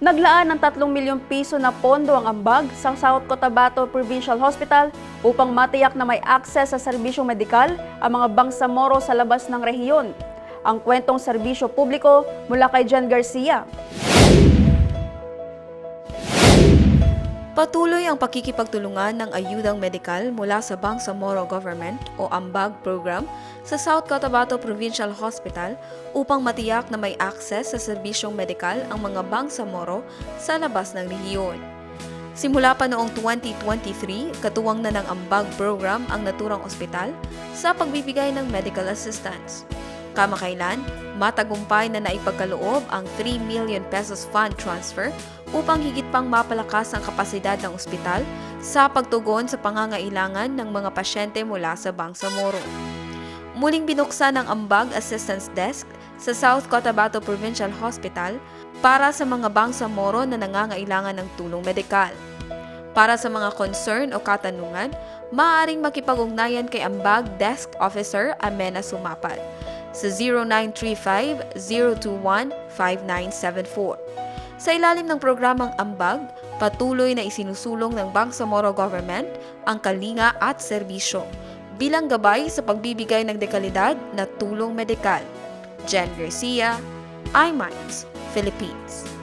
Naglaan ng 3 milyong piso na pondo ang ambag sa South Cotabato Provincial Hospital upang matiyak na may akses sa serbisyong medikal ang mga bangsamoro sa labas ng rehiyon. Ang kwentong serbisyo publiko mula kay Jan Garcia. Patuloy ang pakikipagtulungan ng ayudang medikal mula sa Bangsamoro Government o AMBAG program sa South Cotabato Provincial Hospital upang matiyak na may access sa serbisyong medikal ang mga Bangsamoro sa labas ng rehiyon. Simula pa noong 2023, katuwang na ng AMBAG program ang naturang ospital sa pagbibigay ng medical assistance. Kamakailan, matagumpay na naipagkaloob ang 3 million pesos fund transfer upang higit pang mapalakas ang kapasidad ng ospital sa pagtugon sa pangangailangan ng mga pasyente mula sa Bangsamoro. Muling binuksan ang Ambag Assistance Desk sa South Cotabato Provincial Hospital para sa mga Bangsamoro na nangangailangan ng tulong medikal. Para sa mga concern o katanungan, maaaring makipag-ugnayan kay Ambag Desk Officer Amena Sumapat sa 0935-021-5974. Sa ilalim ng programang Ambag, patuloy na isinusulong ng Bangsamoro Government ang kalinga at serbisyo bilang gabay sa pagbibigay ng dekalidad na tulong medikal. Jen Garcia, iMinds, Philippines.